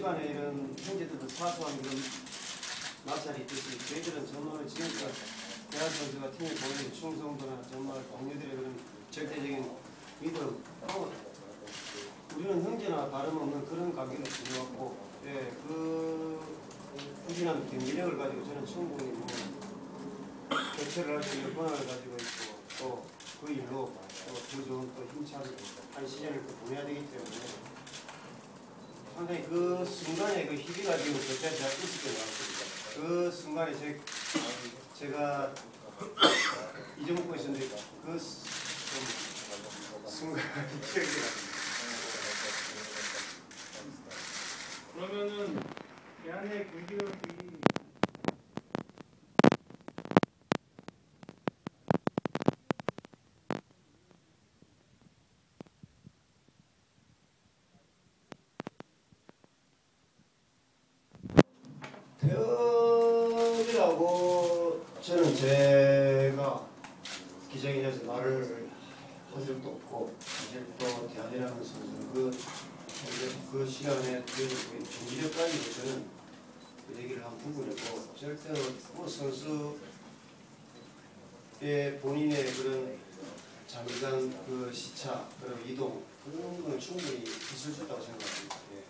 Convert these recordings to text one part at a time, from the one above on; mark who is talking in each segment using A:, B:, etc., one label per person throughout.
A: 집안에 이런 형제들도 사소한 그런 마찰이 있듯이 저희들은 정말 지금까지 대한 선수가 팀에 보여준 충성도나 정말 동료들의 그런 절대적인 믿음 또 우리는 형제나 다름없는 그런 관계를 지녀왔고 예, 그 꾸준한 경기력을 가지고 저는 충분히 뭐 대처를 할 수 있는 권한을 가지고 있고 또 그 일로 또더 좋은 또 힘찬 한 시즌을 또 보내야 되기 때문에 상당히 그 순간에 그 희비가 지금 그때 제가 있을 때 나왔습니다. 그 순간에 제, 제가 잊어먹고 있었는데 그 순간이 기억이 납니다.
B: 그러면은 대한의 경기력이
A: 대업이라고 저는 제가 기자회견에서 말을 한 적도 없고 또 대안이라는 선수는 그, 그 시간에 그 경기력까지도 저는 그 얘기를 한 부분이고 절대로 뭐 선수의 본인의 그런 장기간 그 시차 그리고 이동 그런 건 충분히 있을 수 있다고 생각합니다. 예.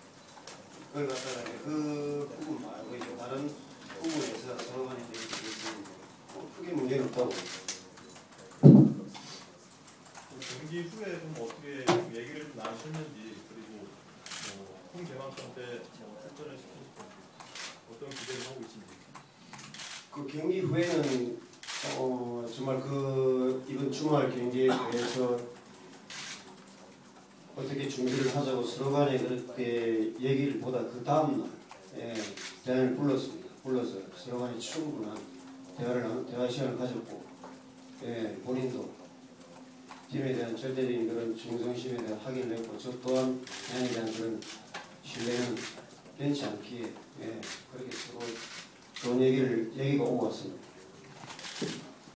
A: 그걸 갖다가 그 부분 말고 이제 다른 부분에서 서로 간에 이제 있으면 뭐
C: 경기 후에 좀 어떻게 좀 얘기를 좀 나누셨는지 그리고 뭐홈 개막전 때뭐 출전을 시키실 건지 어떤 기대를 하고 있신지
A: 그 경기 후에는 어 정말 그 이번 주말 경기에 대해서 어떻게 준비를 하자고 서로 간에 그렇게 얘기를 보다 그 다음날 예, 대화를 불렀습니다. 불러서 서로 간에 충분한 대화를 나- 대화 시간을 가졌고 예, 본인도 팀에 대한 절대적인 그런 충성심에 대한 확인을 했고 저 또한 대안에 대한 그런 신뢰는 변치 않기에 예, 그렇게 서로 좋은 얘기를 얘기가 오고 왔습니다.